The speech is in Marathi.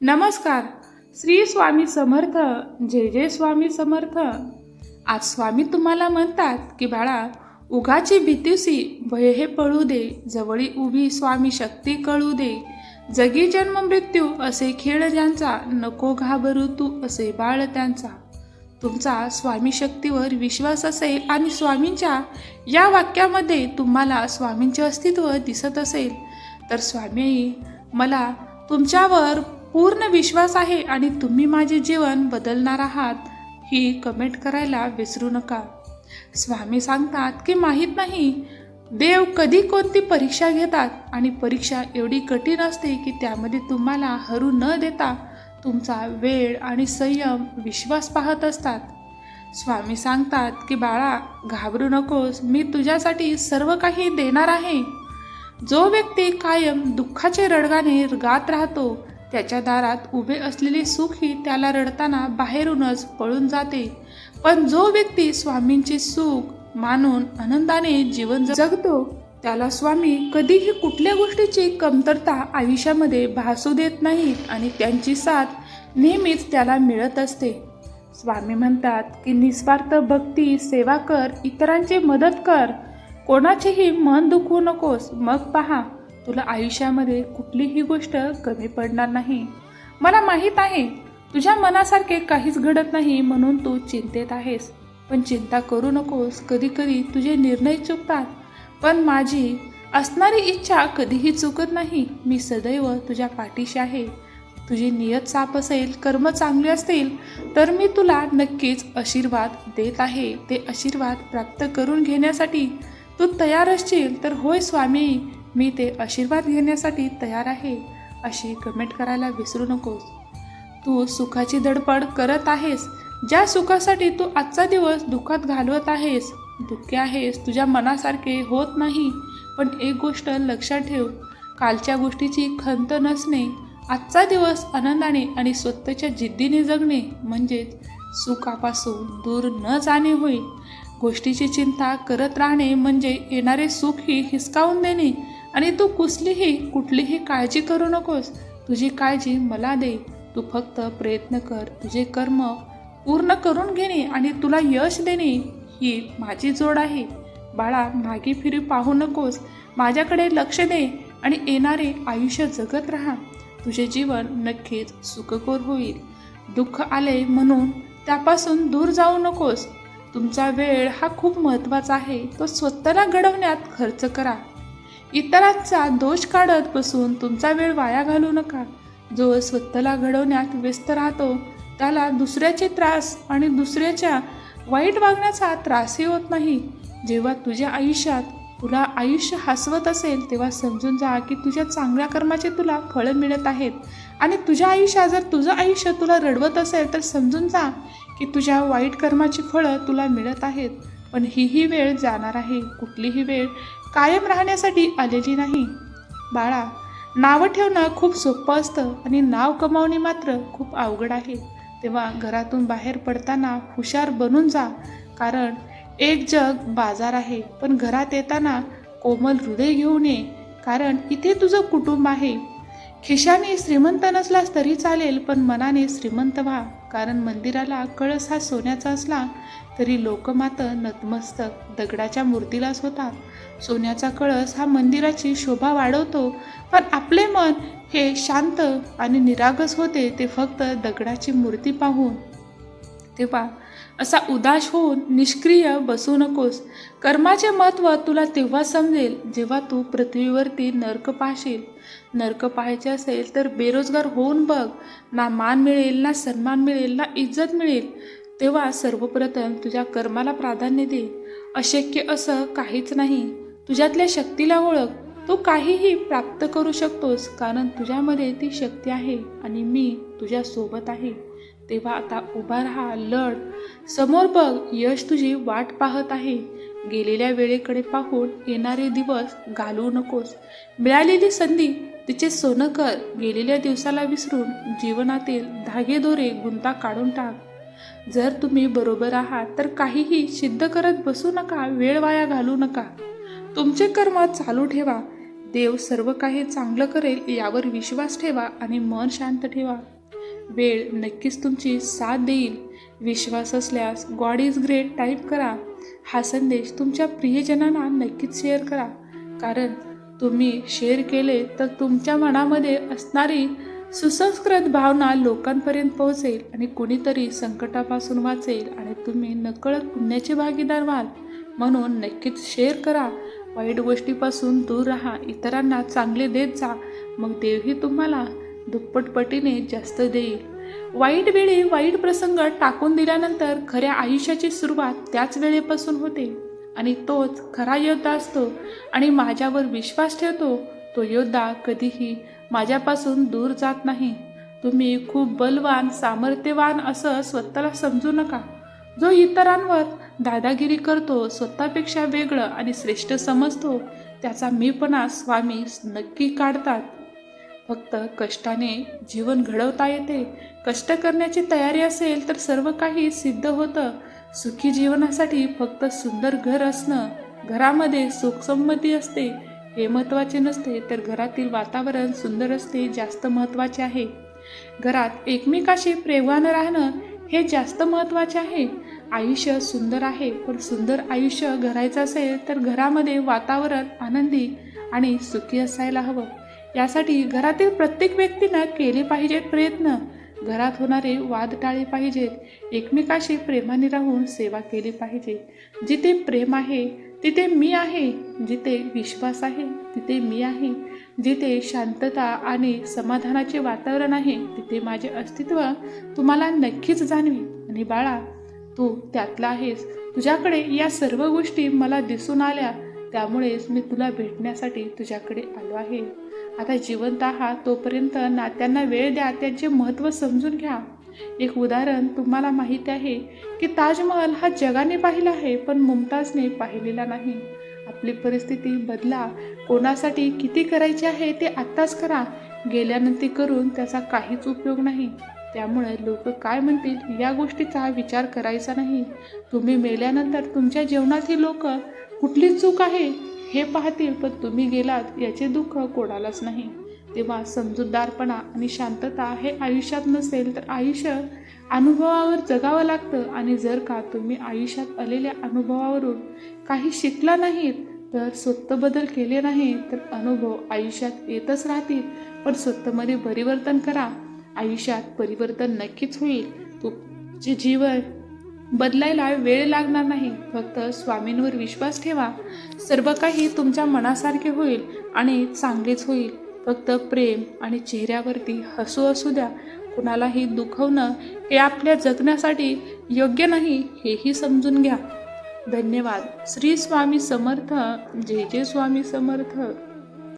नमस्कार. श्री स्वामी समर्थ जय जय स्वामी समर्थ. आज स्वामी तुम्हाला म्हणतात की बाळा उगाची भीतीसी भय हे पळू दे जवळी उभी स्वामी शक्ती कळू दे. जगी जन्म मृत्यू असे खेळ ज्यांचा नको घाबरू तू असे बाळ त्यांचा. तुमचा स्वामी शक्तीवर विश्वास असेल आणि स्वामींच्या या वाक्यामध्ये तुम्हाला स्वामींचे अस्तित्व दिसत असेल. तर स्वामी मला तुमच्यावर पूर्ण विश्वास आहे आणि तुम्ही माझे जीवन बदलणार आहात ही कमेंट करायला विसरू नका. स्वामी सांगतात की माहीत नाही देव कधी कोणती परीक्षा घेतात आणि परीक्षा एवढी कठीण असते की त्यामध्ये तुम्हाला हरू न देता तुमचा वेळ आणि संयम विश्वास पाहत असतात. स्वामी सांगतात की बाळा घाबरू नकोस मी तुझ्यासाठी सर्व काही देणार आहे. जो व्यक्ती कायम दुःखाचे रडगाने गात राहतो त्याच्या दारात उभे असलेले सुखही त्याला रडताना बाहेरूनच पळून जाते. पण जो व्यक्ती स्वामींचे सुख मानून आनंदाने जीवन जगतो त्याला स्वामी कधीही कुठल्या गोष्टीची कमतरता आयुष्यामध्ये भासू देत नाहीत आणि त्यांची साथ नेहमीच त्याला मिळत असते. स्वामी म्हणतात की निस्वार्थ भक्ती सेवा कर इतरांची मदत कर. कोणाचेही मन दुखवू नकोस. मग पहा तुला आयुष्यामध्ये कुठलीही गोष्ट कमी पडणार नाही. मला माहीत आहे तुझ्या मनासारखे काहीच घडत नाही म्हणून तू चिंतेत आहेस. पण चिंता करू नकोस कधी कधी तुझे निर्णय चुकतात. पण माझी असणारी इच्छा कधीही चुकत नाही. मी सदैव तुझ्या पाठीशी आहे. तुझी नियत साफ असेल कर्म चांगले असतील तर मी तुला नक्कीच आशीर्वाद देत आहे. ते आशीर्वाद प्राप्त करून घेण्यासाठी तू तयार असशील तर होय स्वामी. मी ते आशीर्वाद घेण्यासाठी तयार आहे अशी कमेंट करायला विसरू नकोस. तू सुखाची धडपड करत आहेस ज्या सुखासाठी तू आजचा दिवस दुःखात घालवत आहेस दुःखी आहेस तुझ्या मनासारखे होत नाही. पण एक गोष्ट लक्षात ठेव कालच्या गोष्टीची खंत नसणे आजचा दिवस आनंदाने आणि स्वतःच्या जिद्दीने जगणे म्हणजेच सुखापासून दूर न जाणे होईल गोष्टीची चिंता करत राहणे म्हणजे येणारे सुखही हिसकावून देणे आणि तू कुसलीही कुठलीही काळजी करू नकोस. तुझी काळजी मला दे. तू फक्त प्रयत्न कर. तुझे कर्म पूर्ण करून घेणे आणि तुला यश देणे ही माझी जोड आहे. बाळा मागे फिरी पाहू नकोस. माझ्याकडे लक्ष दे आणि येणारे आयुष्य जगत राहा. तुझे जीवन नक्कीच सुखकोर होईल. दुःख आले म्हणून त्यापासून दूर जाऊ नकोस. तुमचा वेळ हा खूप महत्त्वाचा आहे. तो स्वतःला घडवण्यात खर्च करा. इतरांचा दोष काढत बसून तुमचा वेळ वाया घालू नका. जो स्वतःला घडवण्यात व्यस्त राहतो त्याला दुसऱ्याचे त्रास आणि दुसऱ्याच्या वाईट वागण्याचा त्रासही होत नाही. जेव्हा तुझ्या आयुष्यात तुला आयुष्य हसवत असेल तेव्हा समजून जा की तुझ्या चांगल्या कर्माचे तुला फळं मिळत आहेत. आणि तुझ्या आयुष्यात जर तुझं आयुष्य तुला रडवत असेल तर समजून जा की तुझ्या वाईट कर्माची फळं तुला मिळत आहेत. पण हीही वेळ जाणार आहे. कुठलीही वेळ कायम राहण्यासाठी आलेली नाही. बाळा नावं ठेवणं खूप सोपं असतं आणि नाव कमावणे मात्र खूप अवघड आहे. तेव्हा घरातून बाहेर पडताना हुशार बनून जा. कारण एक जग बाजार आहे पण घरात येताना कोमल हृदय घेऊन ये कारण इथे तुझं कुटुंब आहे. खिशाने श्रीमंत नसलास तरी चालेल पण मनाने श्रीमंत व्हा. कारण मंदिराला कळस हा सोन्याचा असला तरी लोक मात्र नतमस्तक दगडाच्या मूर्तीलाच होतात सोन्याचा कळस हा मंदिराची शोभा वाढवतो पण आपले मन हे शांत आणि निरागस होते ते फक्त दगडाची मूर्ती पाहून. तेव्हा असा उदास होऊन निष्क्रिय बसू नकोस. कर्माचे महत्त्व तुला तेव्हा समजेल जेव्हा तू पृथ्वीवरती नरक पाहशील. नरक पाहायचे असेल तर बेरोजगार होऊन बघ. ना मान मिळेल ना सन्मान मिळेल ना इज्जत मिळेल. तेव्हा सर्वप्रथम तुझ्या कर्माला प्राधान्य दे. अशक्य असं काहीच नाही. तुझ्यातल्या शक्तीला ओळख. तू काहीही प्राप्त करू शकतोस कारण तुझ्यामध्ये ती शक्ती आहे आणि मी तुझ्यासोबत आहे. तेव्हा आता उभा राहा लढ. समोर बघ यश तुझी वाट पाहत आहे. गेलेल्या वेळेकडे पाहून येणारे दिवस घालवू नकोस. मिळालेली संधी तिचे सोनं कर. गेलेल्या दिवसाला विसरून जीवनातील धागेदोरे गुंता काढून टाक. जर तुम्ही बरोबर आहात तर काहीही सिद्ध करत बसू नका वेळ वाया घालू नका. तुमचे कर्म चालू ठेवा. देव सर्व काही चांगलं करेल यावर विश्वास ठेवा आणि मन शांत ठेवा. वेळ नक्कीच तुमची साथ देईल. विश्वास असल्यास गॉड इज ग्रेट टाईप करा. हा संदेश तुमच्या प्रियजनांना नक्कीच शेअर करा. कारण तुम्ही शेअर केले तर तुमच्या मनामध्ये असणारी सुसंस्कृत भावना लोकांपर्यंत पोहोचेल आणि कुणीतरी संकटापासून वाचेल आणि तुम्ही नकळत पुण्याचे भागीदार व्हाल. म्हणून नक्कीच शेअर करा. वाईट गोष्टीपासून दूर राहा. इतरांना चांगले देत जा. मग देवही तुम्हाला दुप्पटपटीने जास्त देईल. वाईट वेळी वाईट प्रसंग टाकून दिल्यानंतर खऱ्या आयुष्याची सुरुवात त्याच वेळेपासून होते. आणि तोच खरा योद्धा असतो आणि माझ्यावर विश्वास ठेवतो तो योद्धा कधीही माझ्यापासून दूर जात नाही. तुम्ही खूप बलवान सामर्थ्यवान असं स्वतःला समजू नका. जो इतरांवर दादागिरी करतो स्वतःपेक्षा वेगळं आणि श्रेष्ठ समजतो त्याचा मीपणा स्वामी नक्की काढतात. फक्त कष्टाने जीवन घडवता येते. कष्ट करण्याची तयारी असेल तर सर्व काही सिद्ध होतं. सुखी जीवनासाठी फक्त सुंदर घर असणं घरामध्ये सुखसंमती असते. हे महत्त्वाचे नसते तर घरातील वातावरण सुंदर असते जास्त महत्त्वाचे आहे. घरात एकमेकाशी प्रेमानं राहणं हे जास्त महत्त्वाचे आहे. आयुष्य सुंदर आहे पण सुंदर आयुष्य घडायचं असेल तर घरामध्ये वातावरण आनंदी आणि सुखी असायला हवं. यासाठी घरातील प्रत्येक व्यक्तीनं केले पाहिजेत प्रयत्न. घरात होणारे वाद टाळले पाहिजेत. एकमेकाशी प्रेमाने राहून सेवा केली पाहिजे. जिथे प्रेम आहे तिथे मी आहे. जिथे विश्वास आहे तिथे मी आहे. जिथे शांतता आणि समाधानाचे वातावरण आहे तिथे माझे अस्तित्व तुम्हाला नक्कीच जाणवी आणि बाळा तू त्यातला आहेस. तुझ्याकडे या सर्व गोष्टी मला दिसून आल्या. त्यामुळेच मी तुला भेटण्यासाठी तुझ्याकडे आलो आहे. आता जिवंत आहात तोपर्यंत नात्यांना वेळ द्या त्यांचे महत्त्व समजून घ्या. एक उदाहरण तुम्हाला माहिती आहे की ताजमहल हा जगाने पाहिला आहे पण मुमताजने पाहिलेला नाही. आपली परिस्थिती बदला. कोणासाठी किती करायचे आहे ते आत्ताच करा. गेल्यानंतर करून त्याचा काहीच उपयोग नाही. त्यामुळे लोक काय म्हणतील या गोष्टीचा विचार करायचा नाही. तुम्ही मेल्यानंतर तुमच्या जीवनातील लोक कुठली चूक आहे हे पाहतील पण तुम्ही गेलात याचे दुःख कोणालाच नाही. तेव्हा समजूतदारपणा आणि शांतता हे आयुष्यात नसेल तर आयुष्य अनुभवावर जगावं लागतं. आणि जर का तुम्ही आयुष्यात आलेल्या अनुभवावरून काही शिकला नाहीत तर स्वतः बदल केले नाही तर अनुभव आयुष्यात येतच राहतील. पण स्वतःमध्ये परिवर्तन करा. आयुष्यात परिवर्तन नक्कीच होईल. तुमचे जीवन बदलायला वेळ लागणार नाही. फक्त स्वामींवर विश्वास ठेवा. सर्व काही तुमच्या मनासारखे होईल आणि चांगलेच होईल. फक्त प्रेम आणि चेहऱ्यावरती हसू असू द्या. कुणालाही दुखवणं हे आपल्या जगण्यासाठी योग्य नाही हेही समजून घ्या. धन्यवाद. श्री स्वामी समर्थ. जय जय स्वामी समर्थ.